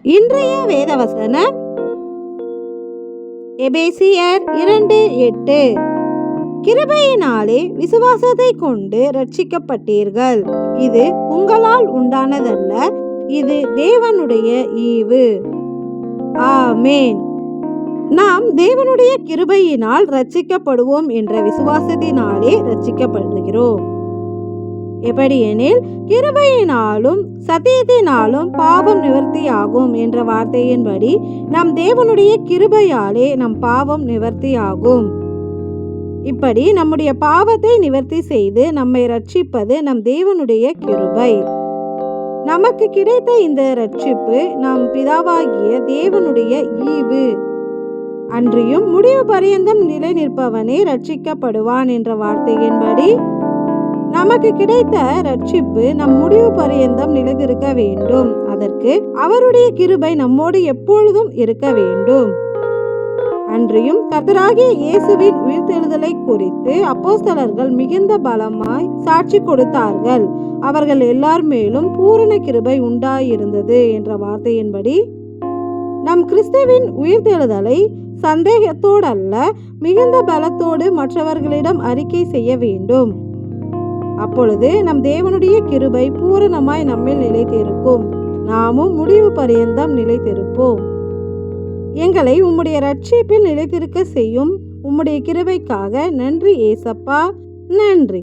இன்றைய வேதவசனம் எபேசியர் இரண்டு எட்டு. கிருபையினாலே விசுவாசத்தை கொண்டு ரட்சிக்கப்பட்டீர்கள் இது உங்களால் உண்டானதல்ல இது தேவனுடைய ஈவு. ஆமேன். நாம் தேவனுடைய கிருபையினால் ரட்சிக்கப்படுவோம் என்ற விசுவாசத்தினாலே ரட்சிக்கப்படுகிறோம் எப்படியெனில் கிருபையினாலும் சத்தியத்தினாலும் பாவம் நிவர்த்தியாகும் என்ற வார்த்தையின்படி நம் தேவனுடைய கிருபையாலே நம் பாவம் நிவர்த்தியாகும். இப்படி நம்முடைய பாவத்தை நிவர்த்தி செய்து நம்மை ரட்சிப்பது நம் தேவனுடைய கிருபை. நமக்கு கிடைத்த இந்த ரட்சிப்பு நம் பிதாவாகிய தேவனுடைய ஈவு. அன்றியும் முடிவு பரியந்தம் நிலை நிற்பவனே ரட்சிக்கப்படுவான் என்ற வார்த்தையின்படி நமக்கு கிடைத்த ரட்சிப்பு நம் முடிவு பரியந்தம் நிலைத்திருக்க வேண்டும். அதற்கு அவருடைய கிருபை நம்மோடு எப்பொழுதும் இருக்க வேண்டும். அன்றியும் கத்தராகிய இயேசுவின் உயிர்த்தெழுதலை குறித்து அப்போஸ்தலர்கள் மிகுந்த பலமாய் சாட்சி கொடுத்தார்கள். அவர்கள் எல்லார் மேலும் பூரண கிருபை உண்டாயிருந்தது என்ற வார்த்தையின்படி நம் கிறிஸ்துவின் உயிர்த்தெழுதலை சந்தேகத்தோடல்ல மிகுந்த பலத்தோடு மற்றவர்களிடம் அறிக்கை செய்ய வேண்டும். அப்பொழுது நம் தேவனுடைய கிருபை பூரணமாய் நம்மில் நிலைத்திருக்கும். நாமும் முடிவு பரியந்தம் நிலைத்திருப்போம். எங்களை உம்முடைய ரட்சிப்பில் நிலைத்திருக்க செய்யும் உம்முடைய கிருபைக்காக நன்றி ஏசப்பா. நன்றி.